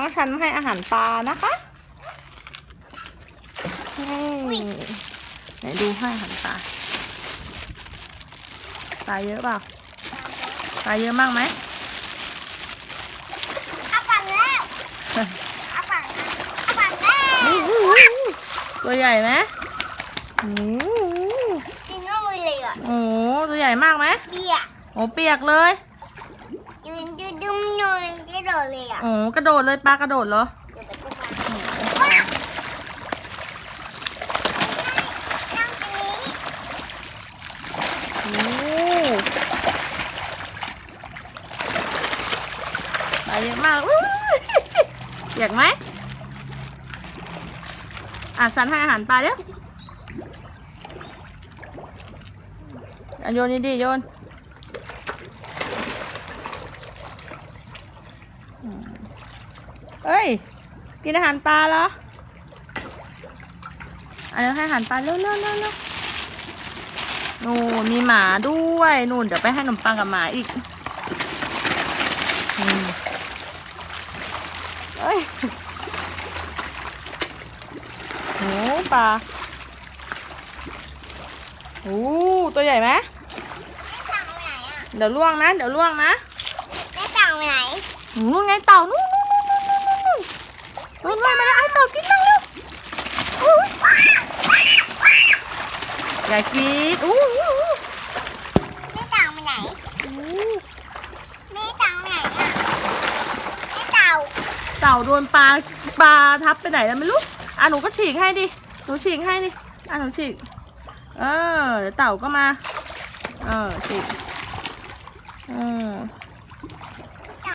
น้องชันให้อาหารปลานะคะนี่ไหนดูให้อาหารปลาปลาเยอะเปล่าปลาเยอะมากไหมเอาฝั่งแล้วเอาฝั่งเอาฝั่งแล้วตัวใหญ่ไหมโอ้โหกินน้ำมือเลยอะโอ้โหตัวใหญ่มากไหมเบียร์โอ้เปียกเลยยืนยืนดุ้มหน่อยกระโด ดเลยอะโอ้กระโดดเลยปลากระโดดเหรอเดี๋ยวไปก็มานั่งตรงนี้โอ้ปลาเยอะมากอยเปียกไหมอะฉันให้อาหารปลาเดี๋ยวอะโยนนี่ดิโยนอืม เอ้ย กินอาหารปลาเหรออันนี้ให้อาหารปลาเร็วเร็วเร็วเร็วนู่นมีหมาด้วย นู่นเดี๋ยวไปให้ขนมปังกับหมาอีกอืมเอ้ยโอ้ปลาโอ้ตัวใหญ่ไหมแม่สั่งไปไหนอะเดี๋ยวล่วงนะ เดี๋ยวล่วงนะ แม่สั่งไปไหน นู่นไงเต่านู่นนู่นนู่นนู่นมาแล้วไอ้เต่ากินนั่งเร็วอย่ากินอู้แม่เต่ามาไหนแม่เต่าไหนอะแม่เต่าเต่าโดนปลาปลาทับไปไหนแล้วไม่รู้อะหนูก็ฉีกให้ดิหนูฉีกให้ดิอะหนูฉีกเออเดี๋ยวเต่าก็มา เออฉีกเออ